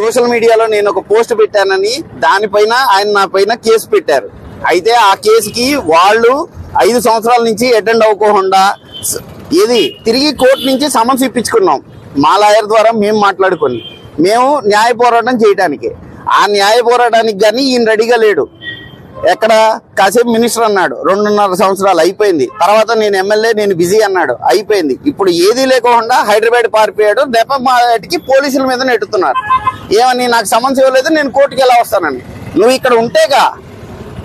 Social మీడియాలో నేను ఒక పోస్ట్ పెట్టానని దానిపైన ఆయన నా పైన కేసు పెట్టారు. అయితే ఆ కేసుకి వాళ్ళు ఐదు సంవత్సరాల నుంచి అటెండ్ అవ్వకుండా ఏది ఇది తిరిగి కోర్టు నుంచి సమన్స్ ఇప్పించుకున్నాం. మా లాయర్ ద్వారా మేము మాట్లాడుకొని. మేము న్యాయ పోరాటం చేయడానికి ఆ న్యాయ పోరాటానికి కానీ ఈయన రెడీగా లేడు. ఎక్కడ కాసేపు మినిస్టర్ అన్నాడు రెండున్నర సంవత్సరాలు అయిపోయింది. తర్వాత నేను ఎమ్మెల్యే నేను బిజీ అన్నాడు అయిపోయింది. ఇప్పుడు ఏదీ లేకుండా హైదరాబాద్ పారిపోయాడు దెబ్బ మాటికి పోలీసుల మీద నెట్టుతున్నారు. ఏమని నాకు సమన్స్ ఇవ్వలేదు నేను కోర్టుకి ఎలా వస్తానని. నువ్వు ఇక్కడ ఉంటేగా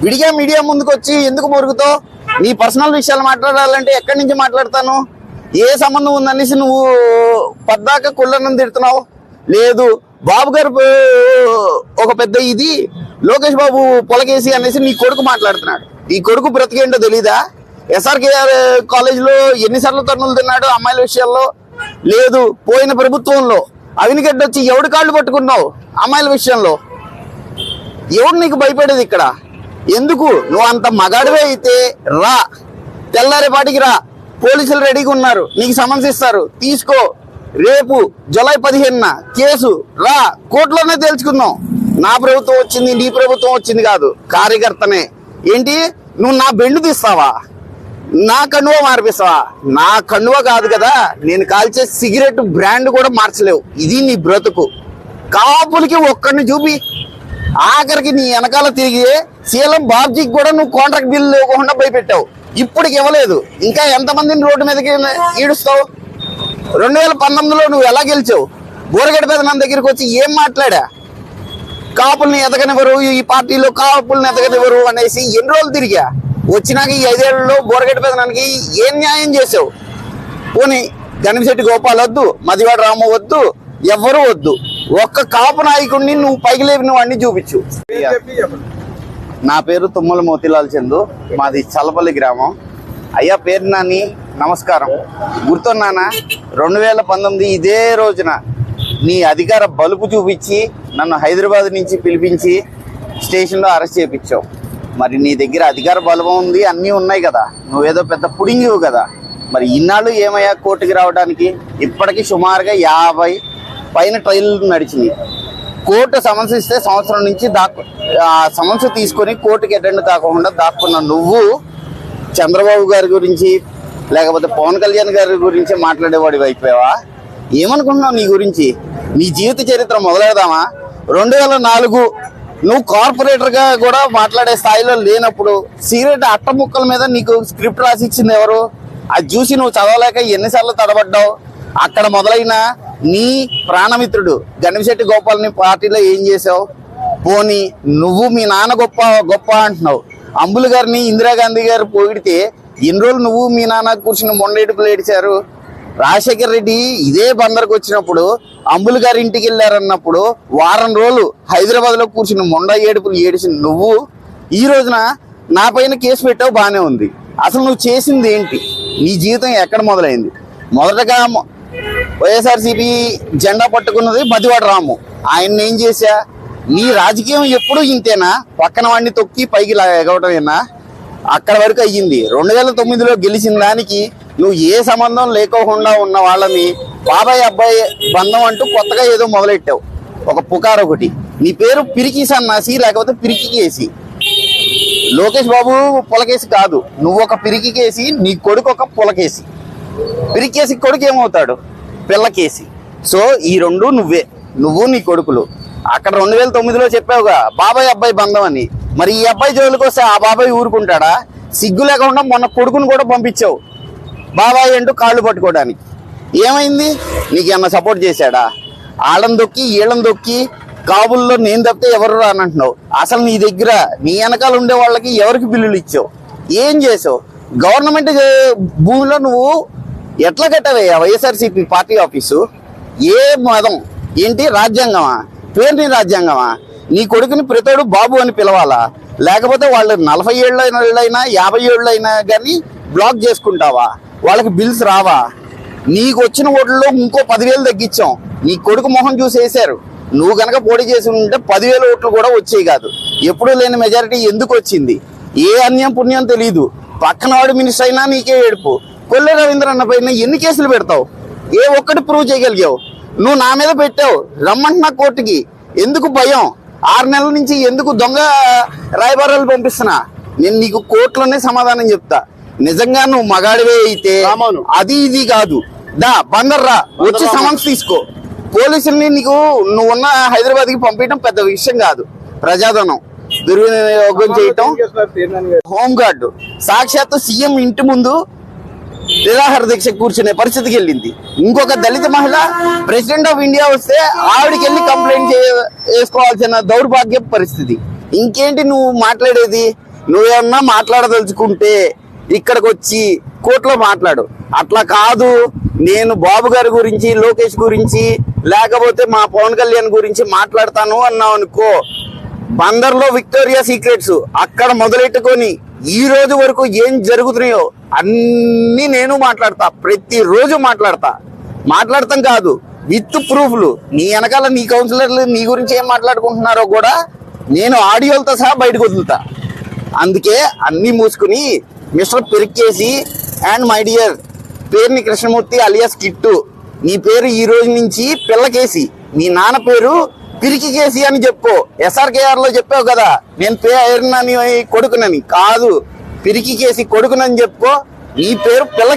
విడిగా మీడియా ముందుకు వచ్చి ఎందుకు మురుగుతావు నీ పర్సనల్ విషయాలు మాట్లాడాలంటే ఎక్కడి నుంచి మాట్లాడతాను? ఏ సంబంధం ఉందనేసి నువ్వు పద్దాక కుళ్ళనం తిడుతున్నావు? లేదు బాబు గారు ఒక పెద్ద ఇది లోకేష్ బాబు పొలకేసి అనేసి నీ కొడుకు మాట్లాడుతున్నాడు. ఈ కొడుకు బ్రతికేంటో తెలీదా? ఎస్ఆర్కేఆర్ కాలేజీలో ఎన్నిసార్లు తన్నులు తిన్నాడు అమ్మాయిల విషయాల్లో? లేదు పోయిన ప్రభుత్వంలో. అవినిగడ్డ వచ్చి ఎవడు కాళ్ళు పట్టుకున్నావు అమ్మాయిల విషయంలో? ఎవడు నీకు భయపడేది ఇక్కడ? ఎందుకు? నువ్వు అంత మగాడివే అయితే రా. తెల్లారేపాటికి రా. పోలీసులు రెడీగా ఉన్నారు. నీకు సమన్స్ ఇస్తారు. తీసుకో. రేపు జూలై పదిహేనున కేసు. రా. కోర్టులోనే తేల్చుకుందాం. నా ప్రభుత్వం వచ్చింది నీ ప్రభుత్వం వచ్చింది కాదు. కార్యకర్తనే. ఏంటి? నువ్వు నా బెండు తీస్తావా? నా కండువ మార్పిస్తావా? నా కండువ కాదు కదా. నేను కాల్చే సిగరెట్ బ్రాండ్ కూడా మార్చలేవు. ఇది నీ బ్రతుకు. కాపులకి ఒక్కడిని చూపి. ఆఖరికి నీ వెనకాల తిరిగి సీఎం బాబ్జీకి కూడా నువ్వు కాంట్రాక్ట్ బిల్లు ఇవ్వకుండా భయపెట్టావు ఇప్పటికి ఇవ్వలేదు. ఇంకా ఎంతమందిని రోడ్డు మీదకి ఈడుస్తావు? రెండు వేల పంతొమ్మిదిలో నువ్వు ఎలా గెలిచావు? బోరగడ్డ పెద్ద నా దగ్గరికి వచ్చి ఏం మాట్లాడా? కాపుల్ని ఎదగనివ్వరు ఈ పార్టీలో కాపుల్ని ఎదగనివ్వరు అనేసి ఎన్ని రోజులు తిరిగా? వచ్చినాక ఈ ఐదేళ్ళలో బోరగడ్డ పెదనానికి ఏం న్యాయం చేసావు? పోనీ గణిశెట్టి గోపాల్ వద్దు మదివాడ రాము వద్దు ఎవ్వరు వద్దు. ఒక్క కాపు నాయకుడిని నువ్వు పైకి లేపిన వాడిని చూపించు. నా పేరు తుమ్మల మోతిలాల్ చందు మాది చల్లపల్లి గ్రామం. అయ్యా పేరు నాని నమస్కారం. గుర్తున్నానా రెండు వేల పంతొమ్మిది ఇదే రోజున నీ అధికార బలుపు చూపించి నన్ను హైదరాబాద్ నుంచి పిలిపించి స్టేషన్లో అరెస్ట్ చేయించావు. మరి నీ దగ్గర అధికార బలం ఉంది అన్నీ ఉన్నాయి కదా. నువ్వేదో పెద్ద పుడింగివు కదా. మరి ఇన్నాళ్ళు ఏమయ్యా కోర్టుకి రావడానికి? ఇప్పటికీ సుమారుగా యాభై పైన ట్రైన్లు నడిచింది కోర్టు సమన్స్ ఇస్తే సంవత్సరం నుంచి దాక్కు ఆ సమన్స్ తీసుకొని కోర్టుకి అటెండ్ కాకుండా దాక్కున్న నువ్వు చంద్రబాబు గారి గురించి లేకపోతే పవన్ కళ్యాణ్ గారి గురించి మాట్లాడేవాడివి అయిపోయావా? ఏమనుకుంటున్నావు నీ గురించి? నీ జీవిత చరిత్ర మొదలెడదామా? రెండు వేల నాలుగు నువ్వు కార్పొరేటర్గా కూడా మాట్లాడే స్థాయిలో లేనప్పుడు సిగరెట్ అట్ట ముక్కల మీద నీకు స్క్రిప్ట్ రాసి ఇచ్చింది ఎవరు? అది చూసి నువ్వు చదవలేక ఎన్నిసార్లు తడబడ్డావు? అక్కడ మొదలైన నీ ప్రాణమిత్రుడు గణిశెట్టి గోపాల్ని పార్టీలో ఏం చేసావు పోనీ నువ్వు మీ నాన్న గొప్ప గొప్ప అంటున్నావు. అంబులు గారిని ఇందిరాగాంధీ గారు పొగిడితే ఎన్ని రోజులు నువ్వు మీ నాన్న కూర్చుని మొండేడుపులు ఏడిచారు? రాజశేఖర్ రెడ్డి ఇదే బందరికి వచ్చినప్పుడు అంబులు గారి ఇంటికి వెళ్ళారన్నప్పుడు వారం రోజులు హైదరాబాద్లో కూర్చుని మొండ ఏడుపులు ఏడిచిన నువ్వు ఈ రోజున నా పైన కేసు పెట్టావు బానే ఉంది. అసలు నువ్వు చేసింది ఏంటి? నీ జీవితం ఎక్కడ మొదలైంది? మొదటగా వైఎస్ఆర్సీపీ జెండా పట్టుకున్నది మదివాడ రాము. ఆయన ఏం చేశా? నీ రాజకీయం ఎప్పుడూ ఇంతేనా? పక్కన వాడిని తొక్కి పైకి ఎగవటమేనా? అక్కడ వరకు అయ్యింది. రెండు వేల తొమ్మిదిలో గెలిచిన దానికి నువ్వు ఏ సంబంధం లేకోకుండా ఉన్న వాళ్ళని బాబాయ్ అబ్బాయి బంధం అంటూ కొత్తగా ఏదో మొదలెట్టావు. ఒక పుకార్ ఒకటి. నీ పేరు పిరికి సన్నాసి లేకపోతే పిరికి కేసి. లోకేష్ బాబు పులకేసి కాదు. నువ్వు ఒక పిరికి కేసి నీ కొడుకు ఒక పులకేసి. పిరికేసి కొడుకు ఏమవుతాడు? పిల్లకేసి సో ఈ రెండు నువ్వే. నువ్వు నీ కొడుకులు. అక్కడ రెండు వేల తొమ్మిదిలో చెప్పావుగా బాబాయ్ అబ్బాయి బంధం అని. మరి ఈ అబ్బాయి జోలికి వస్తే ఆ బాబాయ్ ఊరుకుంటాడా? సిగ్గు లేకుండా మొన్న కొడుకును కూడా పంపించావు. బాబాయ్ అంటూ కాళ్ళు పట్టుకోవడానికి. ఏమైంది? నీకు ఏమన్నా సపోర్ట్ చేశాడా? ఆళ్ళని దొక్కి ఈళ్ళని దొక్కి కాబుల్లో నేను తప్పితే ఎవరు రానంటున్నావు అసలు నీ దగ్గర నీ వెనకాల ఉండే వాళ్ళకి ఎవరికి బిల్లులు ఇచ్చావు? ఏం చేసావు? గవర్నమెంట్ భూమిలో నువ్వు ఎట్లా కట్టవయ్యా? YSRCP party office? ఏ మతం ఏంటి? రాజ్యాంగమా? పేరుని రాజ్యాంగమా? నీ కొడుకుని ప్రతోడు బాబు అని పిలవాలా? లేకపోతే వాళ్ళు నలభై ఏళ్ళైనా యాభై ఏళ్ళైనా కానీ బ్లాక్ చేసుకుంటావా? వాళ్ళకి బిల్స్ రావా? నీకు వచ్చిన ఓట్లలో ఇంకో పదివేలు తగ్గించాం. నీ కొడుకు మొహం చూసి వేశారు. నువ్వు గనక పోటీ చేసి ఉంటే పదివేల ఓట్లు కూడా వచ్చేవి కాదు. ఎప్పుడూ లేని మెజారిటీ ఎందుకు వచ్చింది? ఏ అన్యం పుణ్యం తెలియదు పక్కనవాడు మినిస్టర్ అయినా నీకే ఏడుపు. కొల్లె రవీంద్ర అన్న పైన ఎన్ని కేసులు పెడతావు? ఏ ఒక్కటి ప్రూవ్ చేయగలిగావు? నువ్వు నా మీద పెట్టావు. రమ్మంటున్నా కోర్టుకి. ఎందుకు భయం? ఆరు నెలల నుంచి ఎందుకు దొంగ రాయబారాలు పంపిస్తున్నా? నేను నీకు కోర్టులోనే సమాధానం చెప్తా. నిజంగా నువ్వు మగాడివే అయితే. అది ఇది కాదు. దా బందర్రా వచ్చి సమన్స్ తీసుకో. పోలీసుల్ని నీకు నువ్వు ఉన్న హైదరాబాద్కి పంపించడం పెద్ద విషయం కాదు. ప్రజాధనం దుర్వినియోగం చేయటం. హోంగార్డు. సాక్షాత్తు సీఎం ఇంటి ముందు నిరాహార దీక్ష కూర్చునే పరిస్థితికి వెళ్ళింది. ఇంకొక దళిత మహిళ ప్రెసిడెంట్ ఆఫ్ ఇండియా వస్తే ఆవిడకి వెళ్ళి కంప్లైంట్ చేసుకోవాల్సిన దౌర్భాగ్య పరిస్థితి. ఇంకేంటి నువ్వు మాట్లాడేది? నువ్వేమన్నా మాట్లాడదలుచుకుంటే ఇక్కడికి వచ్చి కోర్టులో మాట్లాడు. అట్లా కాదు నేను బాబు గారి గురించి లోకేష్ గురించి లేకపోతే మా పవన్ కళ్యాణ్ గురించి మాట్లాడతాను అన్నావు అనుకో బందర్లో విక్టోరియా సీక్రెట్స్ అక్కడ మొదలెట్టుకొని ఈ రోజు వరకు ఏం జరుగుతున్నాయో అన్ని నేను మాట్లాడతా ప్రతిరోజు మాట్లాడతా. మాట్లాడతాం కాదు విత్ ప్రూఫ్లు. నీ వెనకాల నీ కౌన్సిలర్లు నీ గురించి ఏం మాట్లాడుకుంటున్నారో కూడా నేను ఆడియోలతో సహా బయటకు వదులుతా. అందుకే అన్ని మూసుకుని మిస్టర్ పెరికేసి అండ్ మై డియర్ పేరుని కృష్ణమూర్తి అలియాస్ కిట్టు. నీ పేరు ఈ రోజు నుంచి పిల్లకేసి. నీ నాన్న పేరు పిరికి కేసి అని చెప్పు. ఎస్ఆర్కేఆర్లో చెప్పావు కదా నేను పేరునని కొడుకునని. కాదు పిరికి కేసి కొడుకునని చెప్పుకో నీ పేరు పిల్ల